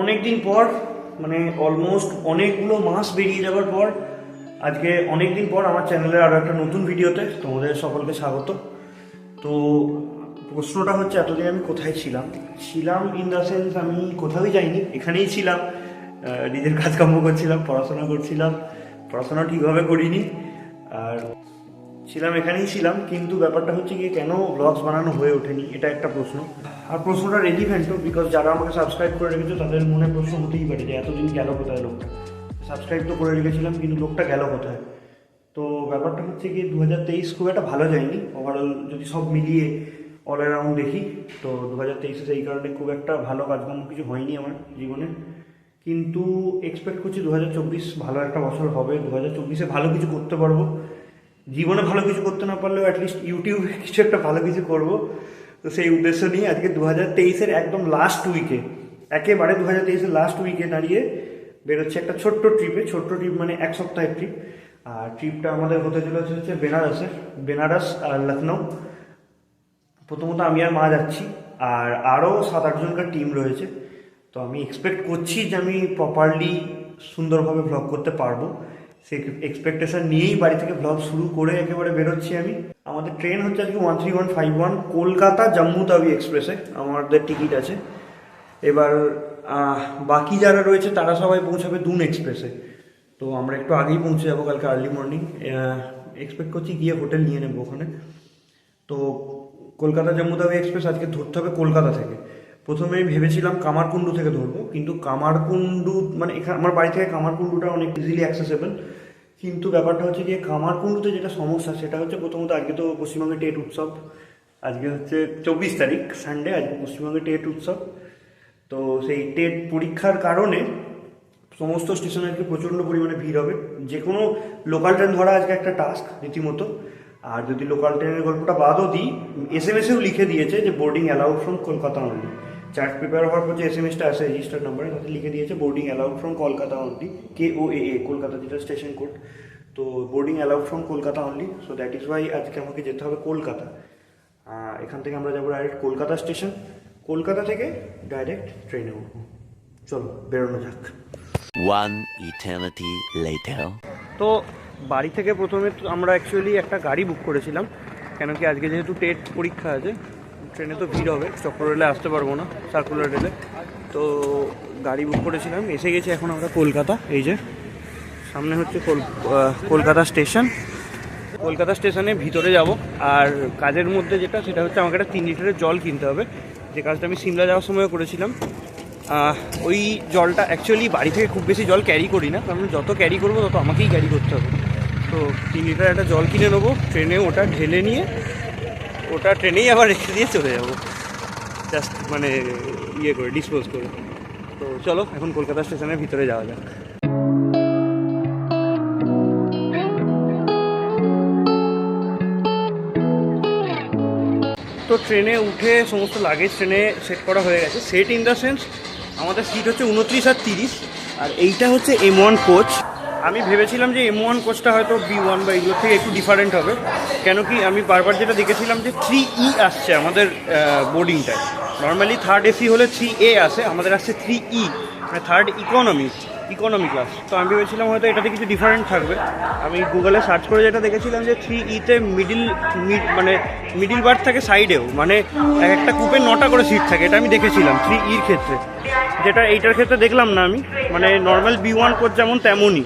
অনেক দিন পর মানে অলমোস্ট অনেকগুলো মাস বেরিয়ে যাওয়ার পর, আজকে অনেক দিন পর আমার চ্যানেলের আরও একটা নতুন ভিডিওতে তোমাদের সকলকে স্বাগত। তো প্রশ্নটা হচ্ছে এতদিন আমি কোথায় ছিলাম? ছিলাম ইন দ্য সেন্স আমি কোথাওই যাইনি, এখানেই ছিলাম নিজের কাজকর্ম করছিলাম, পড়াশোনা করছিলাম, পড়াশোনা ঠিকভাবে করিনি, আর ছিলাম, এখানেই ছিলাম, কিন্তু ব্যাপারটা হচ্ছে গিয়ে কেন ব্লগস বানানো হয়ে ওঠেনি, এটা একটা প্রশ্ন। আর প্রশ্নটা রেলিভেন্টও বিকজ যারা আমাকে সাবস্ক্রাইব করে রেখেছো, তাদের মনে প্রশ্ন হতেই পারে যে এতদিন গেল কোথায় লোকটা? সাবস্ক্রাইব তো করে রেখেছিলাম, কিন্তু লোকটা গেল কোথায়? তো ব্যাপারটা হচ্ছে কি দু হাজার তেইশ খুব একটা ভালো যায়নি। ওভারঅল যদি সব মিলিয়ে অল অ্যারাউন্ড দেখি, তো দু হাজার তেইশে সেই কারণে খুব একটা ভালো কাজকর্ম কিছু হয়নি আমার জীবনে। কিন্তু এক্সপেক্ট করছি দু হাজার চব্বিশ ভালো একটা বছর হবে দু হাজার চব্বিশে ভালো কিছু করতে পারব। জীবনে ভালো কিছু করতে না পারলেও অ্যাটলিস্ট ইউটিউবে কিছু একটা ভালো কিছু করব। তো সেই উদ্দেশ্য নিয়ে আজকে দু হাজার তেইশের একদম লাস্ট উইকে একেবারে দু হাজার তেইশের লাস্ট উইকে দাঁড়িয়ে বেরোচ্ছে একটা ছোট্ট ট্রিপে ছোট্ট ট্রিপ মানে এক সপ্তাহের ট্রিপ আর ট্রিপটা আমাদের হতে চলেছে হচ্ছে বেনারসে বেনারস আর লখনৌ প্রথমত আমি আর মা যাচ্ছি, আর আরও সাত আটজনকার টিম রয়েছে। তো আমি এক্সপেক্ট করছি যে আমি প্রপারলি সুন্দরভাবে ভ্লগ করতে পারব। সেই এক্সপেকটেশন নিয়েই বাড়ি থেকে ভ্লগ শুরু করে একেবারে বেরোচ্ছি আমি। আমাদের ট্রেন হচ্ছে আজকে one three one five one Kolkata Jammu Tawi এক্সপ্রেসে আমাদের টিকিট আছে। এবার বাকি যারা রয়েছে তারা সবাই পৌঁছাবে দুন এক্সপ্রেসে তো আমরা একটু আগেই পৌঁছে যাব কালকে আর্লি মর্নিং এক্সপেক্ট করছি গিয়ে হোটেল নিয়ে নেব ওখানে। তো কলকাতা জম্মু তাওয়াই এক্সপ্রেস আজকে ধরতে হবে কলকাতা থেকে। প্রথমে আমি ভেবেছিলাম কামারকুণ্ডু থেকে ধরবো, কিন্তু কামারকুণ্ডু মানে এখানে আমার বাড়ি থেকে কামারকুণ্ডুটা অনেক ইজিলি অ্যাক্সেসেবল কিন্তু ব্যাপারটা হচ্ছে যে কামারকুণ্ডুতে যেটা সমস্যা, সেটা হচ্ছে প্রথমত আজকে তো পশ্চিমবঙ্গে টেট উৎসব। আজকে হচ্ছে চব্বিশ তারিখ সানডে আজকে পশ্চিমবঙ্গে টেট উৎসব। তো সেই টেট পরীক্ষার কারণে সমস্ত স্টেশনে আজকে প্রচণ্ড পরিমাণে ভিড় হবে। যে কোনো লোকাল ট্রেন ধরা আজকে একটা টাস্ক রীতিমতো। আর যদি লোকাল ট্রেনের গল্পটা বাদও দিই এস এম এসেও লিখে দিয়েছে যে boarding allowed from Kolkata only chart prepare হওয়ার পর যে এস এম এসটা আসে রেজিস্টার্ড নাম্বারে তাতে লিখে দিয়েছে boarding allowed from Kolkata only K O A A Kolkata যেটা স্টেশন কোড তো boarding allowed from Kolkata only so that is why আজকে আমাকে যেতে হবে কলকাতা এখান থেকে আমরা যাব ডাইরেক্ট কলকাতা স্টেশন কলকাতা থেকে ডাইরেক্ট ট্রেনে উঠবো। চলো বেরোনো যাক। Later. তো বাড়ি থেকে প্রথমে তো আমরা অ্যাকচুয়ালি একটা গাড়ি বুক করেছিলাম কেন কি আজকে যেহেতু টেট পরীক্ষা আছে ট্রেনে তো ভিড় হবে চক্র রেলে আসতে পারব না সার্কুলার রেলে তো গাড়ি বুক করেছিলাম, এসে গেছি এখন আমরা কলকাতা, এই যে সামনে হচ্ছে কল- কলকাতা স্টেশন। কলকাতা স্টেশনে ভিতরে যাব, আর কাজের মধ্যে যেটা, সেটা হচ্ছে আমাকে একটা তিন লিটারের জল কিনতে হবে। যে কাজটা আমি সিমলা যাওয়ার সময় করেছিলাম। ওই জলটা অ্যাকচুয়ালি বাড়ি থেকে খুব বেশি জল ক্যারি করি না, কারণ যত ক্যারি করব তত আমাকেই ক্যারি করতে হবে। তো তিন লিটার একটা জল কিনে নেব, ট্রেনে ওটা ঢেলে নিয়ে ওটা ট্রেনেই আবার রেখে দিয়ে চলে যাব। জাস্ট মানে ইয়ে করে ডিসপোজ করে। তো চলো, এখন কলকাতা স্টেশনের ভিতরে যাওয়া যাক। তো ট্রেনে উঠে সমস্ত লাগেজ ট্রেনে সেট করা হয়ে গেছে। সেট ইন দ্য সেন্স আমাদের সিট হচ্ছে উনত্রিশ আর তিরিশ। আর এইটা হচ্ছে এম ওয়ান কোচ আমি ভেবেছিলাম যে এম ওয়ান কোচটা হয়তো বি ওয়ান বা এগুলোর থেকে একটু ডিফারেন্ট হবে। কেন কি আমি বারবার যেটা দেখেছিলাম যে থ্রি ই আসছে আমাদের বোর্ডিংটায় নর্মালি থার্ড এসি হলে থ্রি এ আসে, আমাদের আসছে থ্রি ই মানে থার্ড ইকোনমি ইকোনমি ক্লাস তো আমি ভেবেছিলাম হয়তো এটাতে কিছু ডিফারেন্ট থাকবে। আমি গুগলে সার্চ করে যেটা দেখেছিলাম যে থ্রি ইতে মিডিল মানে মিডিল বার্থ থাকে সাইডেও মানে এক একটা কূপে নটা করে সিট থাকে, এটা আমি দেখেছিলাম থ্রি ইর ক্ষেত্রে। যেটা এইটার ক্ষেত্রে দেখলাম না আমি মানে নর্মাল বি ওয়ান কোচ যেমন তেমনই।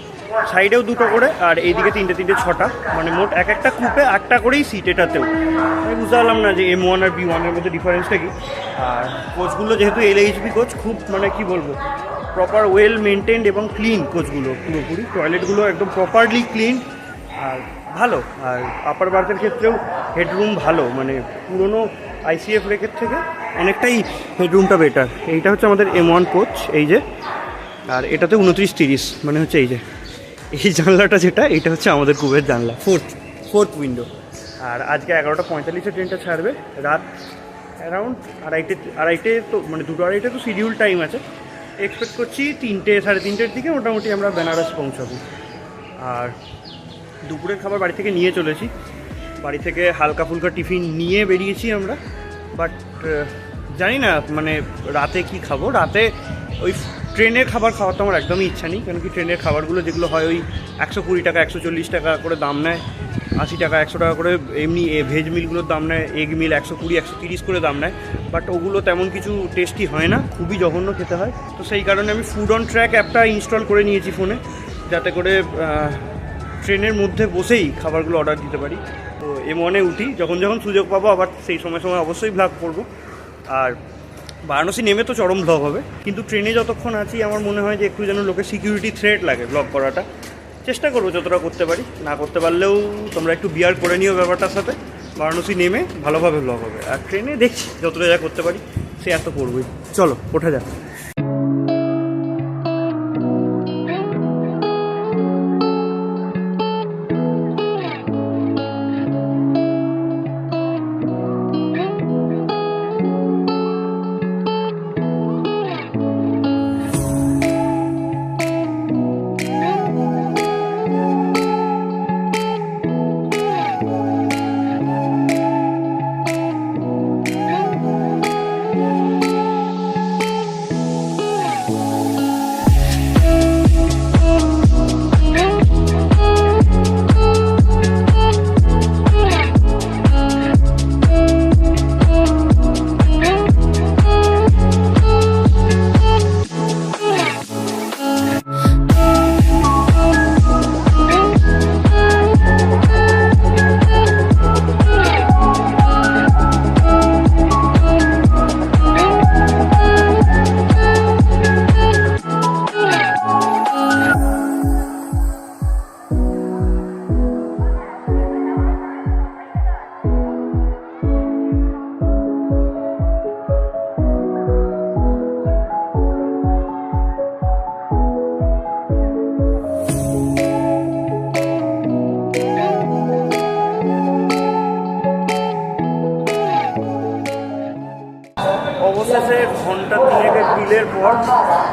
সাইডেও দুটো করে আর এইদিকে তিনটে তিনটে, ছটা। মানে মোট এক একটা কূপে আটটা করেই সিট এটাতেও। আমি বুঝতে পারলাম না যে এম ওয়ান আর বি ওয়ানের মধ্যে ডিফারেন্সটা কি। আর কোচগুলো যেহেতু এল এইচবি কোচ খুব মানে কি বলব প্রপার ওয়েল মেনটেন্ড এবং ক্লিন কোচগুলো পুরোপুরি। টয়লেটগুলো একদম প্রপারলি ক্লিন আর ভালো। আর আপার বার্থের ক্ষেত্রেও হেডরুম ভালো। মানে পুরনো আইসিএফ রেকের থেকে অনেকটাই হেডরুমটা বেটার এইটা হচ্ছে আমাদের এম ওয়ান কোচ এই যে। আর এটাতে উনত্রিশ তিরিশ মানে হচ্ছে এই যে। এই জানলাটা যেটা এটা হচ্ছে আমাদের কুবের জানলা। ফোর্থ ফোর্থ উইন্ডো আর আজকে এগারোটা পঁয়তাল্লিশে ট্রেনটা ছাড়বে রাত অ্যারাউন্ড আড়াইটে আড়াইটে তো মানে দুটো আড়াইটে তো শিডিউল টাইম আছে। এক্সপেক্ট করছি তিনটে সাড়ে তিনটের দিকে মোটামুটি আমরা বেনারস পৌঁছাবো। আর দুপুরের খাবার বাড়ি থেকে নিয়ে চলেছি। বাড়ি থেকে হালকা ফুলকা টিফিন নিয়ে বেরিয়েছি আমরা। বাট জানি না মানে রাতে কি খাব? রাতে ওই ট্রেনের খাবার খাওয়ার তো আমার একদমই ইচ্ছা নেই, কারণ কি ট্রেনের খাবারগুলো যেগুলো হয় ওই একশো কুড়ি টাকা, একশো চল্লিশ টাকা করে দাম নেয়, আশি টাকা, একশো টাকা করে এমনি ভেজ মিলগুলোর দাম নেয় এগ মিল একশো কুড়ি, একশো তিরিশ করে দাম নেয় বাট ওগুলো তেমন কিছু টেস্টি হয় না, খুবই জঘন্য খেতে হয়। তো সেই কারণে আমি ফুড অন ট্র্যাক অ্যাপটা ইনস্টল করে নিয়েছি ফোনে যাতে করে ট্রেনের মধ্যে বসেই খাবারগুলো অর্ডার দিতে পারি। তো এ মনে উঠি, যখন যখন সুযোগ পাবো, আবার সেই সময় সময় অবশ্যই ভ্লগ করব। আর বারাণসী নেমে তো চরম ব্লগ হবে। কিন্তু ট্রেনে যতক্ষণ আছি, আমার মনে হয় যে একটু যেন লোকের সিকিউরিটি থ্রেট লাগে ব্লগ করাটা। চেষ্টা করব যতটা করতে পারি। না করতে পারলেও তোমরা একটু বিয়ার করে নিও ব্যাপারটার সাথে। বারাণসী নেমে ভালোভাবে ব্লগ হবে। আর ট্রেনে দেখছি, যতটা যা করতে পারি, সে এত করবই। চলো, ওঠা যাক।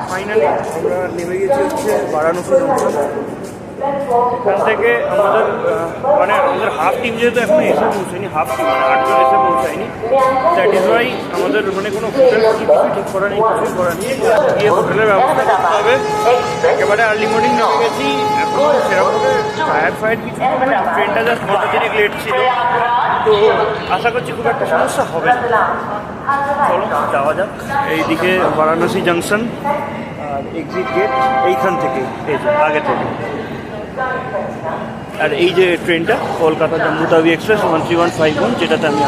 ফাইনালি আমরা নেমে গেছি হচ্ছে বারাণসী জংশন এখান থেকে আমাদের মানে আমাদের হাফ টিম যেহেতু এখন এসে পৌঁছায়নি হাফ টিম মানে আটজন এসে পৌঁছায়নি। দ্যাট ইজ ওয়াই আমাদের মানে কোনো হোটেল কিছু ঠিক করা নেই, কিছুই করা নেই। গিয়ে হোটেলের ব্যবস্থা করতে হবে। একেবারে আর্লি মর্নিং নেমে গেছি। এখন সেরকমভাবে ফায়ার ফায়ার কিছু ট্রেনটা জাস্ট ঘণ্টা তিনেক লেট ছিল। তো আশা করছি খুব একটা সমস্যা হবে না। চলো যাওয়া যাক। এইদিকে বারাণসী জাংশন আর এক্সিট গেট এইখান থেকে এই যে আগে থেকে। আর এই যে ট্রেনটা Kolkata Jammu Tawi express one three one five one যেটাতে আমি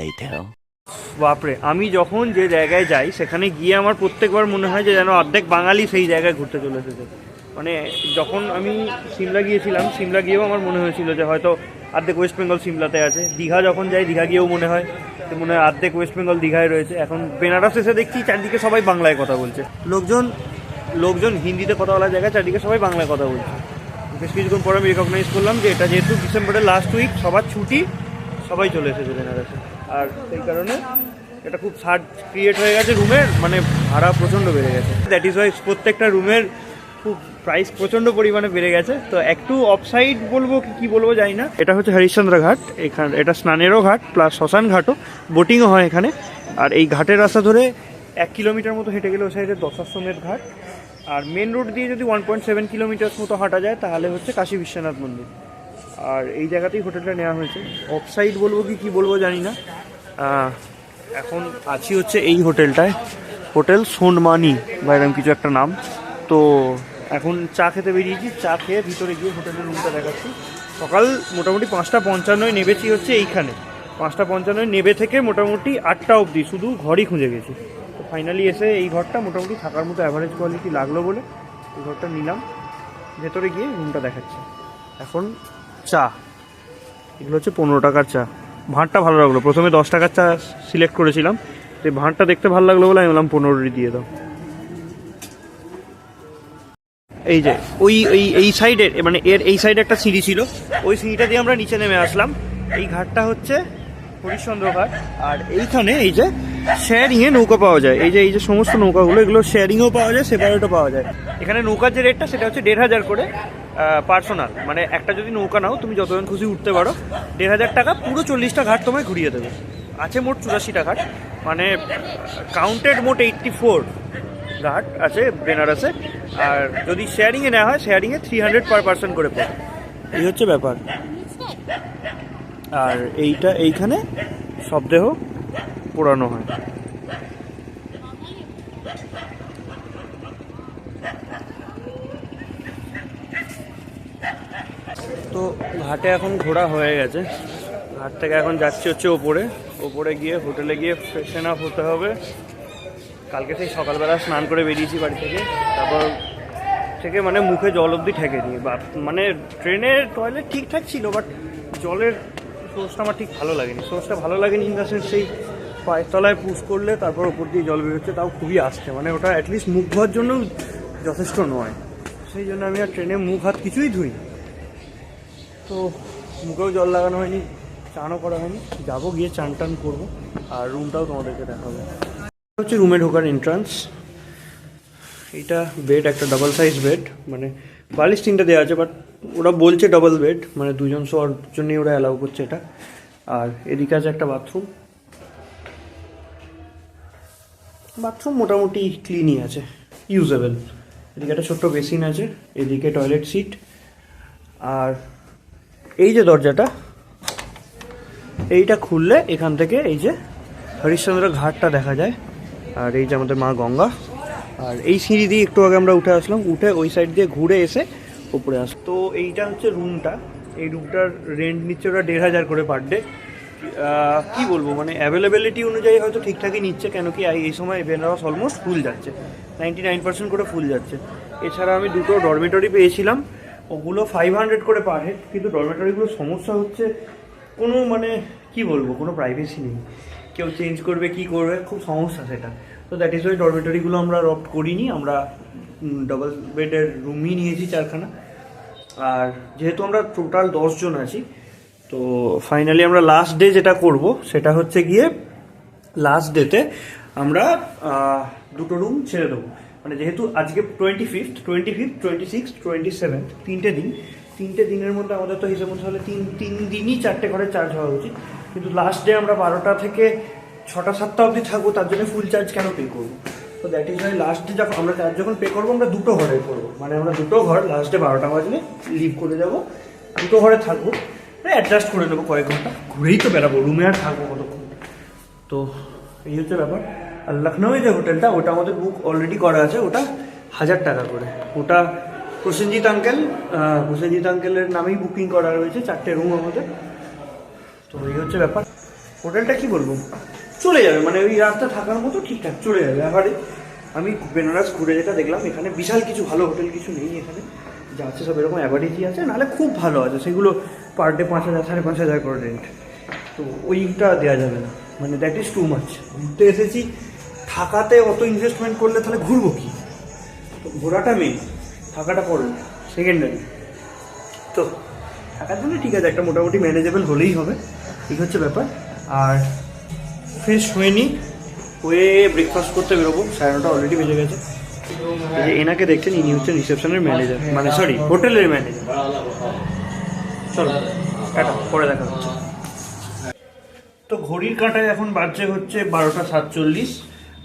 later. বাপরে আমি যখন যে জায়গায় যাই সেখানে গিয়ে আমার প্রত্যেকবার মনে হয় যে যেন অর্ধেক বাঙালি সেই জায়গায় ঘুরতে চলে এসেছে মানে যখন আমি সিমলা গিয়েছিলাম, সিমলা গিয়েও আমার মনে হয়েছিল যে হয়তো অর্ধেক ওয়েস্ট বেঙ্গল সিমলাতে আছে। দীঘা যখন যাই, দীঘা গিয়েও মনে হয় যে মনে হয় অর্ধেক ওয়েস্ট বেঙ্গল দীঘায় রয়েছে। এখন বেনারস এসে দেখছি চারদিকে সবাই বাংলায় কথা বলছে। লোকজন লোকজন হিন্দিতে কথা বলার জায়গায় চারদিকে সবাই বাংলায় কথা বলছে। বেশ কিছুক্ষণ পরে আমি রেকগনাইজ করলাম যে এটা যেহেতু ডিসেম্বরের লাস্ট উইক সবার ছুটি, সবাই চলে এসেছে বেনারসে। আর সেই কারণে এটা খুব সার্ট ক্রিয়েট হয়ে গেছে রুমের মানে ভাড়া প্রচণ্ড বেড়ে গেছে। দ্যাট ইজ ওয়াই প্রত্যেকটা রুমের খুব প্রাইস প্রচণ্ড পরিমাণে বেড়ে গেছে। তো একটু অফসাইড বলব কি কি বলব জানি না। এটা হচ্ছে হরিশ্চন্দ্র ঘাট। এখানে, এটা স্নানেরও ঘাট প্লাস শ্মশান ঘাটও। বোটিংও হয় এখানে। আর এই ঘাটের রাস্তা ধরে এক কিলোমিটার মতো হেঁটে গেলে ওই সাইডে দশাশ্রমের ঘাট। আর মেন রোড দিয়ে যদি ওয়ান পয়েন্ট সেভেন কিলোমিটার মতো হাঁটা যায়, তাহলে হচ্ছে কাশী বিশ্বনাথ মন্দির। আর এই জায়গাতেই হোটেলটা নেওয়া হয়েছে। অফসাইড বলব কি কি বলব জানি না। এখন আছি হচ্ছে এই হোটেলটায়। হোটেল সোনমানি, বা এরকম কিছু একটা নাম। তো এখন চা খেতে বেরিয়েছি, চা খেয়ে ভিতরে গিয়ে হোটেলের রুমটা দেখাচ্ছি। সকাল মোটামুটি পাঁচটা পঞ্চান্নয় নেবেছি হচ্ছে এইখানে। পাঁচটা পঞ্চান্নয় নেবে থেকে মোটামুটি আটটা অবধি, শুধু ঘরই খুঁজে গেছি। তো ফাইনালি এসে এই ঘরটা মোটামুটি থাকার মতো অ্যাভারেজ কোয়ালিটি লাগল বলে এই ঘরটা নিলাম। ভেতরে গিয়ে রুমটা দেখাচ্ছি। এখন চা, এগুলো হচ্ছে পনেরো টাকার চা। ভাঁড়টা ভালো লাগল, প্রথমে দশ টাকার চা সিলেক্ট করেছিলাম। তো ভাঁড়টা দেখতে ভালো লাগল বলে আমি বললাম পনেরোটি দিয়ে দাও। এই যে, ওই ওই এই সাইডের মানে এর, এই সাইডে একটা সিঁড়ি ছিল। ওই সিঁড়িটা দিয়ে আমরা নিচে নেমে আসলাম। এই ঘাটটা হচ্ছে হরিশ্চন্দ্র ঘাট। আর এইখানে এই যে শেয়ারিংয়ে নৌকা পাওয়া যায়। এই যে এই যে সমস্ত নৌকাগুলো, এগুলো শেয়ারিংও পাওয়া যায় সেপারেটও পাওয়া যায়। এখানে নৌকার যে রেটটা সেটা হচ্ছে দেড় হাজার করে পার্সোনাল মানে একটা যদি নৌকা নাও, তুমি যতজন খুশি উঠতে পারো, দেড় হাজার টাকা পুরো চল্লিশটা ঘাট তোমায় ঘুরিয়ে দেবে। আছে মোট চুরাশিটা ঘাট। মানে কাউন্টেড মোট এইটটি ফোর ঘাট আছে, বেনারসে। আর যদি শেয়ারিংয়ে নেওয়া হয় শেয়ারিংয়ে থ্রি হান্ড্রেড পার পার্সন করে পড়ে। এই হচ্ছে ব্যাপার। আর এইটা এইখানে শবদেহ পোড়ানো হয়। তো ঘাটে এখন ঘোরা হয়ে গেছে। ঘাট থেকে এখন যাচ্ছি হচ্ছে ওপরে। ওপরে গিয়ে হোটেলে গিয়ে ফ্রেশন আপ হতে হবে। কালকে সেই সকালবেলা স্নান করে বেরিয়েছি বাড়ি থেকে, তারপর থেকে মানে মুখে জল অবধি বা মানে ট্রেনের টয়লেট ঠিকঠাক ছিল বাট জলের সোর্সটা আমার ঠিক ভালো লাগেনি। সোর্সটা ভালো লাগেনি ইন দ্য সেন্স সেই পায়ের তলায় পুশ করলে তারপর ওপর দিয়ে জল বেরোচ্ছে, তাও খুবই আসছে। মানে ওটা অ্যাটলিস্ট মুখ ধোয়ার জন্য যথেষ্ট নয়। সেই জন্য আমি আর ট্রেনে মুখ হাত কিছুই ধুই তো মুখেও জল লাগানো হয়নি, চানও করা হয়নি, যাব গিয়ে চান টান করব, আর রুমটাও তোমাদেরকে দেখাবো। হচ্ছে রুমে ঢোকার এন্ট্রান্স এইটা বেড একটা ডাবল সাইজ বেড মানে বালিশ তিনটা দেওয়া আছে বাট ওরা বলছে ডাবল বেড মানে দুজন শোয়ার জন্যই ওরা অ্যালাউ করছে এটা। আর এদিকে আছে একটা বাথরুম বাথরুম মোটামুটি ক্লিনই আছে ইউজেবল এদিকে একটা ছোট্ট বেসিন আছে, এদিকে টয়লেট সিট আর এই যে দরজাটা, এইটা খুললে এখান থেকে এই যে হরিশ্চন্দ্র ঘাটটা দেখা যায়। আর এই যে আমাদের মা গঙ্গা, আর এই সিঁড়ি দিয়ে একটু আগে আমরা উঠে আসলাম, উঠে ওই সাইড দিয়ে ঘুরে এসে উপরে আস তো এইটা হচ্ছে রুমটা এই রুমটার রেন্ট নিচ্ছে ওরা দেড় হাজার করে পার ডে কী বলব মানে অ্যাভেলেবিলিটি অনুযায়ী হয়তো ঠিকঠাকই নিচ্ছে, কেন কি এই- সময় বেনারস অলমোস্ট ফুল যাচ্ছে। নাইনটি নাইন পার্সেন্ট করে ফুল যাচ্ছে। এছাড়া আমি দুটো ডরমেটরি পেয়েছিলাম, ওগুলো ফাইভ হান্ড্রেড করে পার হেড কিন্তু ডরমেটরিগুলোর সমস্যা হচ্ছে কোনো মানে কি বলব, কোনো প্রাইভেসি নেই। কেউ চেঞ্জ করবে, কি করবে, খুব সমস্যা সেটা। তো দ্যাট ইজ ওই ডরমেটরিগুলো আমরা রপ্ট করিনি, আমরা ডবল বেডের রুমই নিয়েছি চারখানা। আর যেহেতু আমরা টোটাল জন আছি, তো ফাইনালি আমরা লাস্ট ডে যেটা করব, সেটা হচ্ছে গিয়ে লাস্ট ডেতে আমরা দুটো রুম ছেড়ে দেবো। মানে যেহেতু আজকে twenty fifth twenty fifth twenty six twenty seventh তিনটে দিন। তিনটে দিনের মধ্যে আমাদের তো হিসেব মতো হলে তিন তিন দিনই চারটে ঘরে চার্জ হওয়া উচিত। কিন্তু লাস্ট ডে আমরা বারোটা থেকে ছটা, সাতটা অবধি থাকব, তার জন্য ফুল চার্জ কেন পে করব? তো that is why last day যখন আমরা চার্জ যখন পে করব, আমরা দুটো ঘরে করব মানে আমরা দুটো ঘর লাস্ট ডে বারোটা বাজলে লিভ করে যাব দুটো ঘরে থাকব অ্যাডজাস্ট করে নেব কয়েক ঘণ্টা। ঘুরেই তো বেরাবো রুমে আর থাকব কতক্ষণ? তো এই হচ্ছে ব্যাপার। আর লখনৌয়ে যে হোটেলটা, ওটা আমাদের বুক অলরেডি করা আছে, ওটা হাজার টাকা করে। ওটা প্রসেনজিৎ আঙ্কেল প্রসেনজিৎ আঙ্কেলের নামেই বুকিং করা রয়েছে, চারটে রুম আমাদের। তো এই হচ্ছে ব্যাপার। হোটেলটা কি বলব? চলে যাবে মানে ওই রাস্তা থাকার মতো ঠিকঠাক চলে যাবে। এবারে আমি বেনারস ঘুরে যেটা দেখলাম, এখানে বিশাল কিছু ভালো হোটেল কিছু নেই এখানে। যা আছে সব এরকম অ্যাভারেজই আছে, নাহলে খুব ভালো আছে। সেগুলো পার ডে পাঁচ হাজার, সাড়ে পাঁচ হাজার করে রেন্ট তো ওইটা দেওয়া যাবে না। মানে দ্যাট ইজ টু মাচ ঘুরতে এসেছি, থাকাতে অত ইনভেস্টমেন্ট করলে তাহলে ঘুরবো কি? তো ঘোরাটা মেন থাকাটা পড়বে সেকেন্ডারি তো থাকার জন্য ঠিক আছে, একটা মোটামুটি ম্যানেজেবল হলেই হবে। ঠিক হচ্ছে ব্যাপার। আর ফ্রেশ হয়ে নিই হয়ে ব্রেকফাস্ট করতে বেরোবো। সাড়ে নটা অলরেডি বেজে গেছে। এই যে এনাকে দেখছেন, ইনি হচ্ছেন রিসেপশনের ম্যানেজার মানে সরি হোটেলের ম্যানেজার চলো, টাটা, পরে দেখা হচ্ছে। তো ঘড়ির কাঁটায় এখন বাজছে হচ্ছে বারোটা সাতচল্লিশ।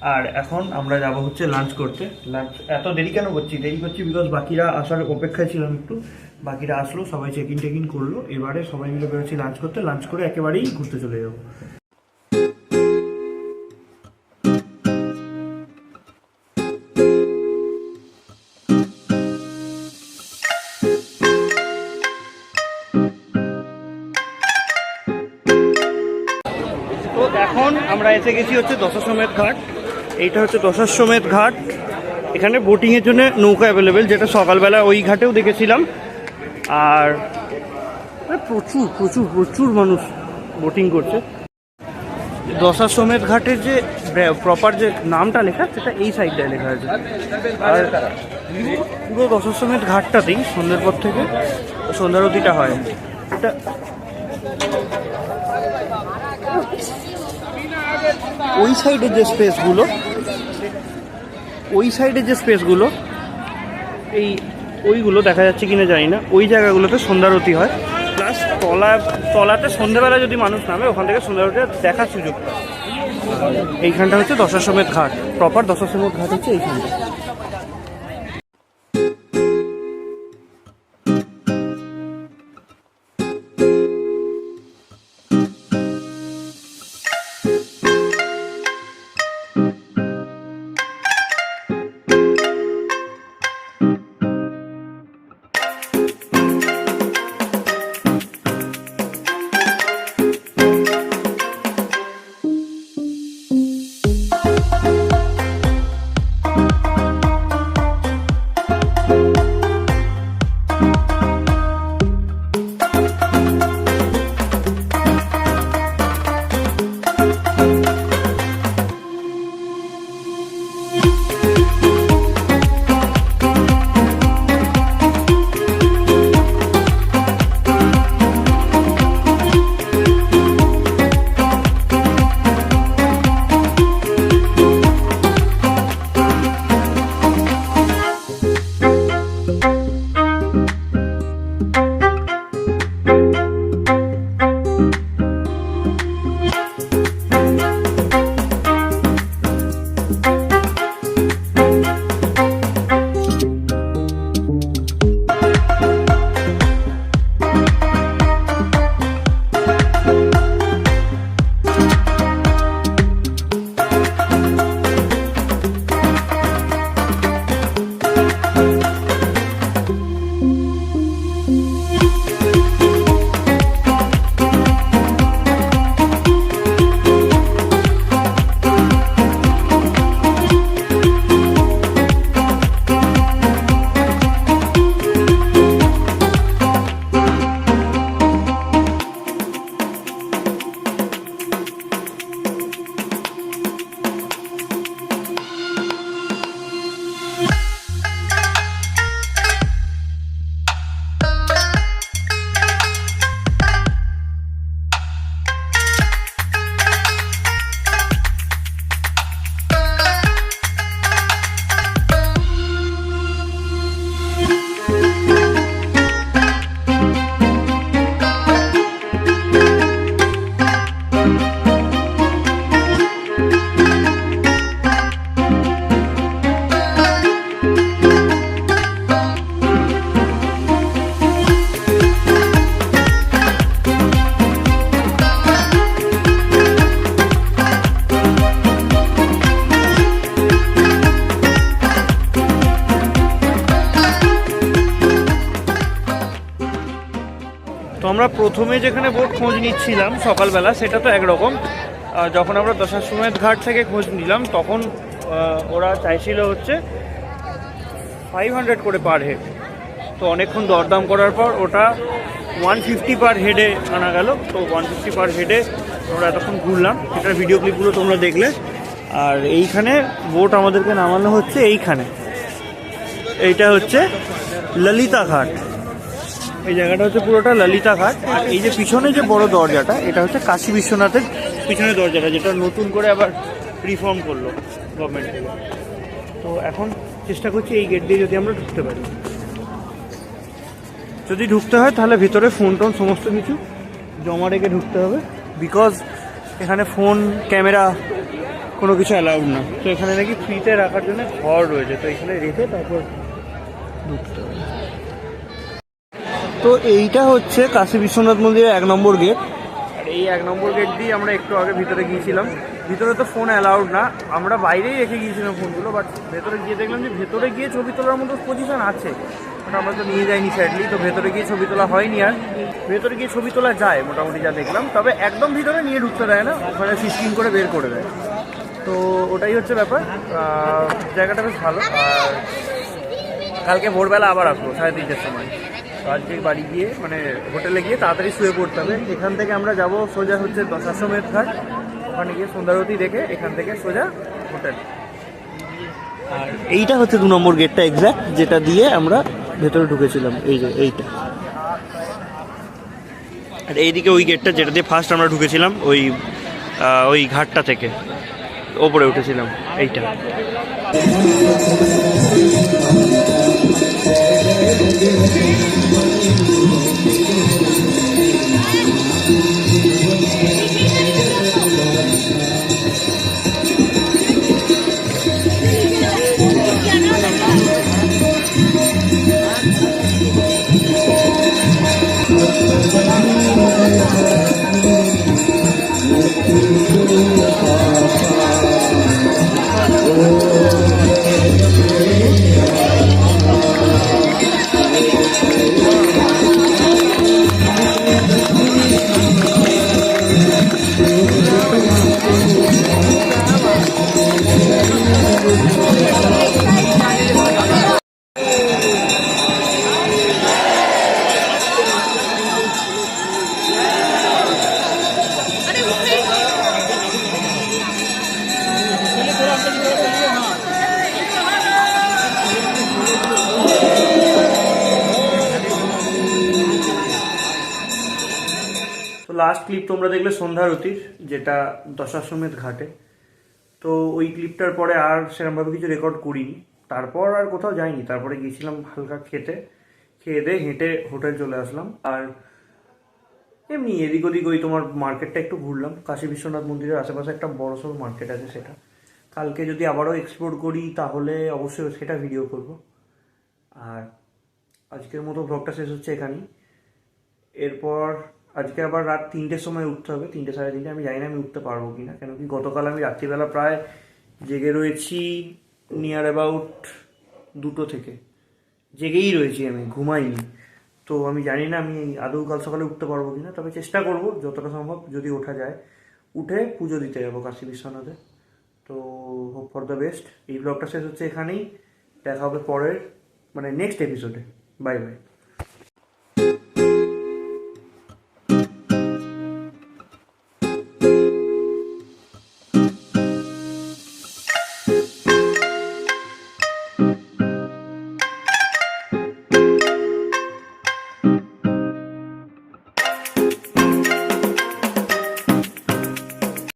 আর এখন আমরা যাব হচ্ছে লাঞ্চ করতে। লাঞ্চ এত দেরি কেন করছি? দেরি করছি বিকজ বাকিরা আসার অপেক্ষায় ছিলাম একটু। বাকিরা আসলো, সবাই চেক ইন টেক ইন করল। এবারে সবাই মিলে বেরোচ্ছি লাঞ্চ করতে। লাঞ্চ করে একেবারেই ঘুরতে চলে যাব। এখন আমরা এসে গেছি হচ্ছে দশাশ্বমেধ ঘাট। এইটা হচ্ছে দশাশ্বমেধ ঘাট। এখানে বোটিংয়ের জন্য নৌকা অ্যাভেলেবেল যেটা সকালবেলা ওই ঘাটেও দেখেছিলাম। আর প্রচুর প্রচুর প্রচুর মানুষ বোটিং করছে। দশাশ্বমেধ ঘাটের যে প্রপার যে নামটা লেখা, সেটা এই সাইডটায় লেখা আছে। আর পুরো দশাশ্বমেধ ঘাটটাতেই সন্ধ্যের পর থেকে সন্ধ্যারতিটা হয়। এটা ওই সাইডের যে স্পেসগুলো ওই সাইডে যে স্পেসগুলো, এই ওইগুলো দেখা যাচ্ছে কিনা জানি না। ওই জায়গাগুলোতে সন্ধ্যারতি হয়। প্লাস তলা, তলাতে সন্ধ্যাবেলা যদি মানুষ নামে, ওখান থেকে সন্ধ্যারতি দেখার সুযোগ পায়। এইখানটা হচ্ছে দশাশ্বমেধ ঘাট। প্রপার দশাশ্বমেধ ঘাট হচ্ছে এইখানটা। নিচ্ছিলাম সকালবেলা, সেটা তো একরকম। যখন আমরা দশাশ্বমেধ ঘাট থেকে খোঁজ নিলাম, তখন ওরা চাইছিল হচ্ছে ফাইভ হান্ড্রেড করে পার হেড তো অনেকক্ষণ দরদাম করার পর ওটা ওয়ান ফিফটি পার হেডে আনা গেল। তো ওয়ান ফিফটি পার হেডে আমরা এতক্ষণ ঘুরলাম। সেটার ভিডিও ক্লিপগুলো তোমরা দেখলে। আর এইখানে বোট আমাদেরকে নামানো হচ্ছে এইখানে। এইটা হচ্ছে ললিতা ঘাট। এই জায়গাটা হচ্ছে পুরোটা ললিতা ঘাট। আর এই যে পিছনে যে বড় দরজাটা, এটা হচ্ছে কাশী বিশ্বনাথের পিছনে দরজাটা, যেটা নতুন করে আবার রিফর্ম করল গভর্নমেন্ট থেকে। তো এখন চেষ্টা করছি এই গেট দিয়ে যদি আমরা ঢুকতে পারি। যদি ঢুকতে হয়, তাহলে ভিতরে ফোন টোন সমস্ত কিছু জমা রেখে ঢুকতে হবে। বিকজ এখানে ফোন ক্যামেরা কোনো কিছু অ্যালাউড না। তো এখানে নাকি ফ্রিতে রাখার জন্য ঘর রয়েছে। তো এখানে রেখে তারপর ঢুকতে হবে। তো এইটা হচ্ছে কাশী বিশ্বনাথ মন্দিরের এক নম্বর গেট আর এই এক নম্বর গেট দিয়ে আমরা একটু আগে ভিতরে গিয়েছিলাম। ভিতরে তো ফোন অ্যালাউড না। আমরা বাইরেই রেখে গিয়েছিলাম ফোনগুলো বাট ভেতরে গিয়ে দেখলাম যে ভেতরে গিয়ে ছবি তোলার মতো পজিশন আছে। আমরা তো নিয়ে যাইনি স্যাডলি তো ভেতরে গিয়ে ছবি তোলা হয়নি আর। ভেতরে গিয়ে ছবি তোলা যায় মোটামুটি যা দেখলাম। তবে একদম ভিতরে নিয়ে ঢুকতে দেয় না, ওখানে সিস্টিং করে বের করে দেয়। তো ওটাই হচ্ছে ব্যাপার। জায়গাটা বেশ ভালো। আর কালকে ভোরবেলা আবার আসব সাড়ে তিনটের সময়। আজকে বাড়ি গিয়ে মানে হোটেলে গিয়ে তাড়াতাড়ি শুয়ে পড়তে হবে। এখান থেকে আমরা যাব সোজা হচ্ছে দশাশ্বমেধ ঘাট। ওখানে গিয়ে সন্ধ্যারতি দেখে এখান থেকে সোজা হোটেল। আর এইটা হচ্ছে দু নম্বর গেটটা এক্স্যাক্ট যেটা দিয়ে আমরা ভেতরে ঢুকেছিলাম। এই যে, এইটা। আর এইদিকে ওই গেটটা যেটা দিয়ে ফার্স্ট আমরা ঢুকেছিলাম, ওই ওই ঘাটটা থেকে। ওপরে উঠেছিলাম, এইটা। Thank তো あっ! লাস্ট ক্লিপ তোমরা দেখলে সন্ধ্যারতির, যেটা দশাশ্বমেধ ঘাটে। তো ওই ক্লিপটার পরে আর সেরকমভাবে কিছু রেকর্ড করিনি। তারপর আর কোথাও যাইনি। তারপরে গিয়েছিলাম হালকা খেতে। খেয়ে দিয়ে হেঁটে হোটেল চলে আসলাম। আর এমনি এদিক ওদিক ওই তোমার মার্কেটটা একটু ঘুরলাম। কাশী বিশ্বনাথ মন্দিরের আশেপাশে একটা বড় সড়ো মার্কেট আছে সেটা। কালকে যদি আবারও এক্সপ্লোর করি, তাহলে অবশ্যই সেটা ভিডিও করব। আর আজকের মতো ব্লগটা শেষ হচ্ছে এখানেই। এরপর আজকে আবার রাত তিনটের সময় উঠতে হবে, তিনটে সাড়ে তিনটে, আমি জানি না আমি উঠতে পারব কি না কেন কি গতকাল আমি রাত্রিবেলা প্রায় জেগে রয়েছি নিয়ার অ্যাবাউট দুটো থেকে। জেগেই রয়েছি আমি, ঘুমাইনি। তো আমি জানি না আমি আদৌ কাল সকালে উঠতে পারব কি না তবে চেষ্টা করব যতটা সম্ভব যদি ওঠা যায়। উঠে পুজো দিতে যাব কাশী বিশ্বনাথে। তো হোপ ফর দ্য বেস্ট এই ব্লগটা শেষ হচ্ছে এখানেই, দেখা হবে পরের মানে নেক্সট এপিসোডে বাই বাই